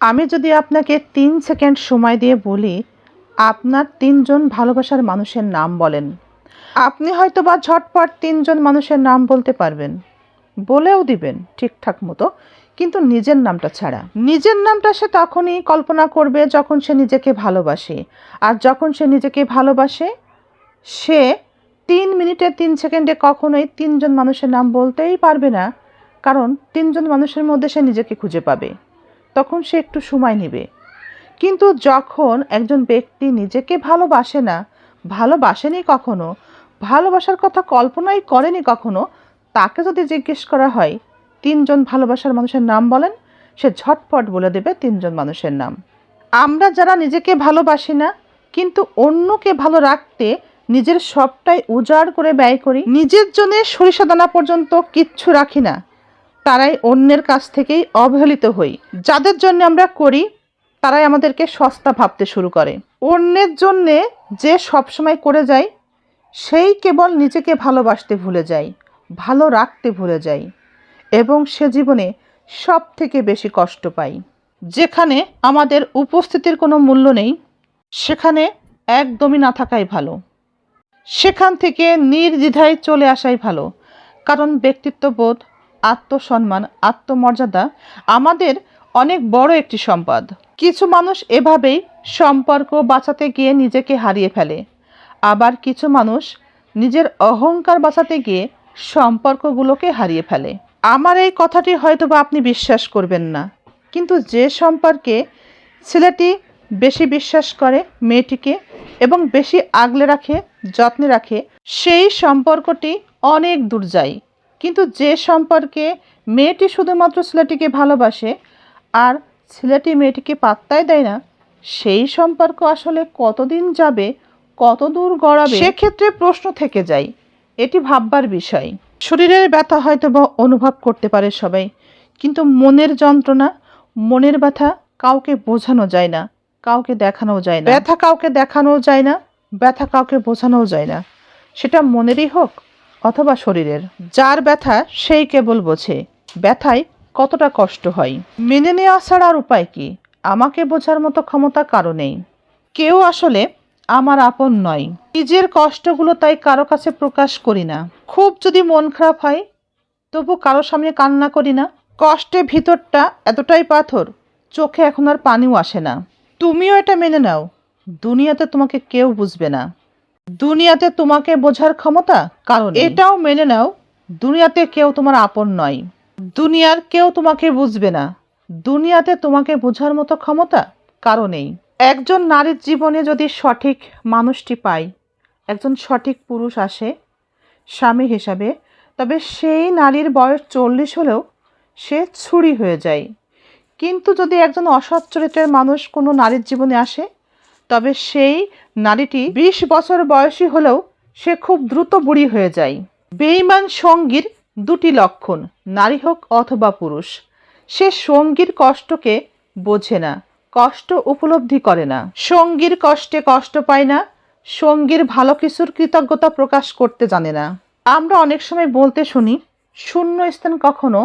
আমি যদি আপনাকে তিন সেকেন্ড সময় দিয়ে বলি, আপনার তিনজন ভালোবাসার মানুষের নাম বলেন। আপনি হয়তো বা ঝটপট তিনজন মানুষের নাম বলতে পারবেন, বলেও দিবেন ঠিকঠাক মতো, কিন্তু নিজের নামটা ছাড়া। নিজের নামটা সে তখনই কল্পনা করবে যখন সে নিজেকে ভালোবাসে, আর যখন সে নিজেকে ভালোবাসে, সে তিন মিনিটে, তিন সেকেন্ডে কখনোই তিনজন মানুষের নাম বলতেই পারবে না, কারণ তিনজন মানুষের মধ্যে সে নিজেকে খুঁজে পাবে। তখন সে একটু সময় নেবে। কিন্তু যখন একজন ব্যক্তি নিজেকে ভালোবাসে না, ভালোবাসেনি কখনো, ভালোবাসার কথা কল্পনাই করেনি কখনো, তাকে যদি জিজ্ঞেস করা হয়, তিনজন ভালোবাসার মানুষের নাম বলেন, সে ঝটপট বলে দেবে তিনজন মানুষের নাম। আমরা যারা নিজেকে ভালোবাসি না, কিন্তু অন্যকে ভালো রাখতে নিজের সবটাই উজাড় করে ব্যয় করি, নিজের জন্য সরিষা দানা পর্যন্ত কিচ্ছু রাখি না। তারাই অন্যের কাছ থেকেই অবহেলিত হই। যাদের জন্য আমরা করি, তারাই আমাদেরকে সস্তা ভাবতে শুরু করে। অন্যের জন্যে যে সবসময় করে যায় সেই কেবল নিজেকে ভালোবাসতে ভুলে যায় ভালো রাখতে ভুলে যায় এবং সে জীবনে সব থেকে বেশি কষ্ট পাই। যেখানে আমাদের উপস্থিতির কোনো মূল্য নেই, সেখানে একদমই না থাকাই ভালো। সেখান থেকে নির্দ্বিধায় চলে আসাই ভালো, কারণ ব্যক্তিত্ববোধ আত্মসম্মান, আত্মমর্যাদা আমাদের অনেক বড় একটি সম্পদ। কিছু মানুষ এভাবেই সম্পর্ক বাঁচাতে গিয়ে নিজেকে হারিয়ে ফেলে। আবার কিছু মানুষ নিজের অহংকার বাঁচাতে গিয়ে সম্পর্কগুলোকে হারিয়ে ফেলে। আমার এই কথাটি হয়তো বা আপনি বিশ্বাস করবেন না। কিন্তু যে সম্পর্কে ছেলেটি বেশি বিশ্বাস করে, মেয়েটিকে, এবং বেশি আগলে রাখে, যত্নে রাখে, সেই সম্পর্কটি অনেক দূর যায়। কিন্তু যে সম্পর্কে মেয়েটি শুধুমাত্র ছেলেটিকে ভালোবাসে আর ছেলেটি মেয়েটিকে পাত্তাই দেয় না, সেই সম্পর্ক আসলে কতদিন যাবে কত দূর গড়াবে সেক্ষেত্রে প্রশ্ন থেকে যায়। এটি ভাববার বিষয়। শরীরের ব্যথা হয়তো বা অনুভব করতে পারে সবাই, কিন্তু মনের যন্ত্রণা, মনের ব্যথা কাউকে বোঝানো যায় না, কাউকে দেখানো যায় না। ব্যথা কাউকে দেখানো যায় না, ব্যথা কাউকে বোঝানোও যায় না। সেটা মনেরই হোক। অথবা শরীরের। যার ব্যথা সেই কেবল বোঝে। ব্যথায় কতটা কষ্ট হয়? মেনে নেওয়া আর উপায় কি? আমাকে বোঝার মতো ক্ষমতা কারও নেই। কেউ আসলে আমার আপন নয়। নিজের কষ্টগুলো তাই কারও কাছে প্রকাশ করি না। খুব যদি মন খারাপ হয়, তবু কারও সামনে কান্না করি না। কষ্টে ভিতরটা এতটাই পাথর, চোখে এখন আর পানিও আসে না। তুমিও এটা মেনে নাও। দুনিয়াতে তোমাকে কেউ বুঝবে না। দুনিয়াতে তোমাকে বোঝার ক্ষমতা? কারণ এটাও মেনে নাও দুনিয়াতে কেউ তোমার আপন নয়। দুনিয়ার কেউ তোমাকে বুঝবে না। দুনিয়াতে তোমাকে বোঝার মতো ক্ষমতা? কারও নেই। একজন নারীর জীবনে যদি সঠিক মানুষটি পায় একজন সঠিক পুরুষ আসে স্বামী হিসাবে তবে সেই নারীর বয়স চল্লিশ হলেও সে ছুরি হয়ে যায়। কিন্তু যদি একজন অসৎ চরিত্রের মানুষ কোনো নারীর জীবনে আসে তবে সেই নারীটি বিশ বছর বয়সী হলেও সে খুব দ্রুত বুড়ি হয়ে যায়। বেইমান সঙ্গীর দুটি লক্ষণ, নারী হোক অথবা পুরুষ। সে সঙ্গীর কষ্টকে বোঝে না, কষ্ট উপলব্ধি করে না। সঙ্গীর কষ্টে কষ্ট পায় না, সঙ্গীর ভালো কিছুর কৃতজ্ঞতা প্রকাশ করতে জানে না। আমরা অনেক সময় বলতে শুনি, শূন্য স্থান কখনো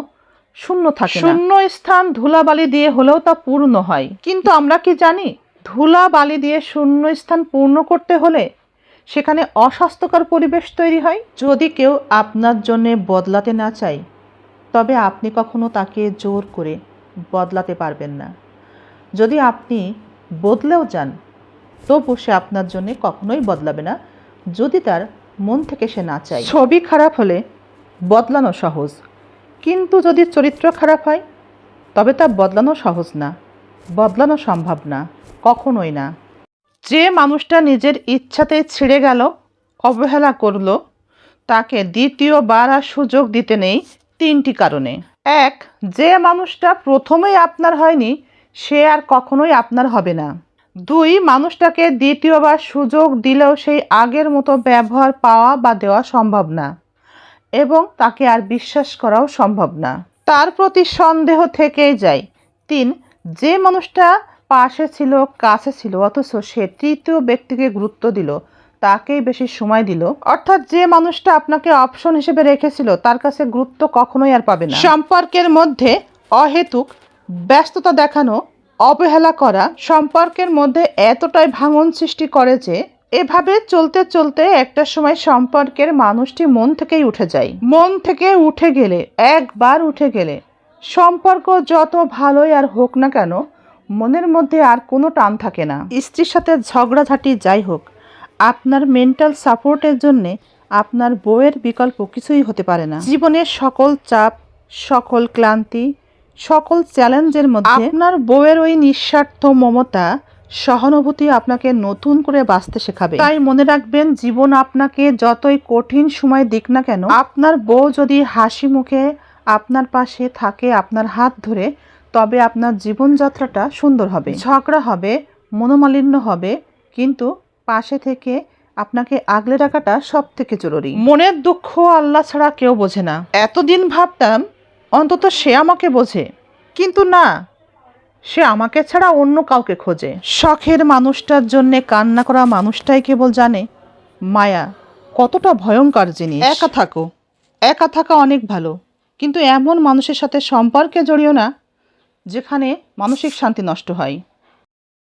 শূন্য থাকে শূন্য স্থান ধুলাবালি দিয়ে হলেও তা পূর্ণ হয়। কিন্তু আমরা কি জানি? ধুলা বালি দিয়ে শূন্য স্থান পূর্ণ করতে হলে সেখানে অস্বাস্থ্যকর পরিবেশ তৈরি হয় যদি কেউ আপনার জন্যে বদলাতে না চায়। তবে আপনি কখনো তাকে জোর করে বদলাতে পারবেন না। যদি আপনি বদলেও যান, তবু সে আপনার জন্য কখনোই বদলাবে না, যদি তার মন থেকে সে না চায়। ছবি খারাপ হলে বদলানো সহজ। কিন্তু যদি চরিত্র খারাপ হয়, তবে তা বদলানো সহজ না। বদলানো সম্ভব না, কখনোই না। যে মানুষটা নিজের ইচ্ছাতে ছিঁড়ে গেল, অবহেলা করল, তাকে দ্বিতীয়বার আর সুযোগ দিতে নেই তিনটি কারণে। এক, যে মানুষটা প্রথমেই আপনার হয়নি, সে আর কখনোই আপনার হবে না। দুই, মানুষটাকে দ্বিতীয়বার সুযোগ দিলেও সেই আগের মতো ব্যবহার পাওয়া বা দেওয়া সম্ভব না এবং তাকে আর বিশ্বাস করাও সম্ভব না। তার প্রতি সন্দেহ থেকেই যায়। তিন যে মানুষটা পাশে ছিল, কাছে ছিল, অথচ সে তৃতীয় ব্যক্তিকে গুরুত্ব দিল, তাকেই বেশি সময় দিল। অর্থাৎ যে মানুষটা আপনাকে অপশন হিসেবে রেখেছিল, তার কাছে গুরুত্ব কখনোই আর পাবে না। সম্পর্কের মধ্যে অহেতুক ব্যস্ততা দেখানো, অবহেলা করা, সম্পর্কের মধ্যে এতটাই ভাঙন সৃষ্টি করে যে, এভাবে চলতে চলতে একটা সময় সম্পর্কের মানুষটি মন থেকেই উঠে যায়। মন থেকে উঠে গেলে, একবার উঠে গেলে সম্পর্ক যত ভালোই আর হোক না কেন, মনের মধ্যে আর কোনো টান থাকে না। স্ত্রীর সাথে ঝগড়াঝাটি যাই হোক, আপনার মেন্টাল সাপোর্টের জন্যে আপনার বউয়ের বিকল্প কিছুই হতে পারে না। জীবনের সকল চাপ, সকল ক্লান্তি, সকল চ্যালেঞ্জের মধ্যে আপনার বউয়ের ওই নিঃস্বার্থ মমতা সহানুভূতি আপনাকে নতুন করে বাঁচতে শেখাবে। তাই মনে রাখবেন, জীবন আপনাকে যতই কঠিন সময় দিক না কেন, আপনার বউ যদি হাসি মুখে আপনার পাশে থাকে আপনার হাত ধরে, তবে আপনার জীবনযাত্রাটা সুন্দর হবে। ঝগড়া হবে, মনোমালিন্য হবে, কিন্তু পাশে থেকে আপনাকে আগলে রাখাটা সব থেকে জরুরি। মনের দুঃখ আল্লাহ ছাড়া কেউ বোঝে না। এতদিন ভাবতাম, অন্তত সে আমাকে বোঝে। কিন্তু না, সে আমাকে ছাড়া অন্য কাউকে খোঁজে। শখের মানুষটার জন্যে কান্না করা মানুষটাই কেবল জানে, মায়া, কতটা ভয়ঙ্কর জিনিস। একা থাকো। একা থাকা অনেক ভালো। কিন্তু এমন মানুষের সাথে সম্পর্কে জড়িও না যেখানে মানসিক শান্তি নষ্ট হয়।